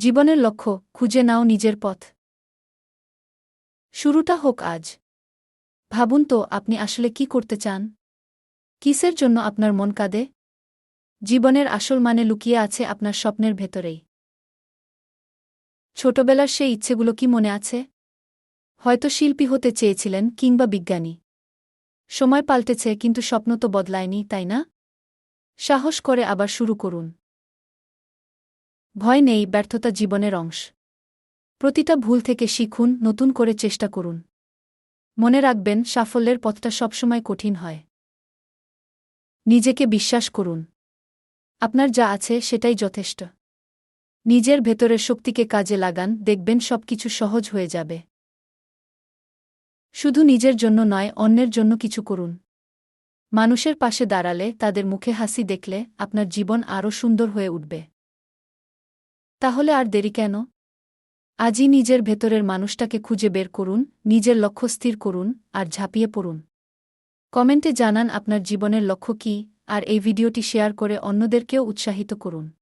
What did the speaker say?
জীবনের লক্ষ্য খুঁজে নাও নিজের পথ। শুরুটা হোক আজ। ভাবুন তো আপনি আসলে কি করতে চান? কিসের জন্য আপনার মন কাঁদে? জীবনের আসল মানে লুকিয়ে আছে আপনার স্বপ্নের ভেতরেই। ছোটবেলার সেই ইচ্ছেগুলো কি মনে আছে? হয়তো শিল্পী হতে চেয়েছিলেন কিংবা বিজ্ঞানী। সময় পাল্টেছে কিন্তু স্বপ্ন তো বদলায়নি, তাই না? সাহস করে আবার শুরু করুন। ভয় নেই ব্যর্থতা জীবনের অংশ। প্রতিটা ভুল থেকে শিখুন, নতুন করে চেষ্টা করুন। মনে রাখবেন, সাফল্যের পথটা সবসময় কঠিন হয়। নিজেকে বিশ্বাস করুন। আপনার যা আছে সেটাই যথেষ্ট। নিজের ভেতরের শক্তিকে কাজে লাগান, দেখবেন সবকিছু সহজ হয়ে যাবে। শুধু নিজের জন্য নয়, অন্যের জন্য কিছু করুন। মানুষের পাশে দাঁড়ালে, তাদের মুখে হাসি দেখলে, আপনার জীবন আরও সুন্দর হয়ে উঠবে। তাহলে আর দেরি কেন? আজই নিজের ভেতরের মানুষটাকে খুঁজে বের করুন, নিজের লক্ষ্য স্থির করুন, আর ঝাঁপিয়ে পড়ুন। কমেন্টে জানান আপনার জীবনের লক্ষ্য কী, আর এই ভিডিওটি শেয়ার করে অন্যদেরকেও উৎসাহিত করুন।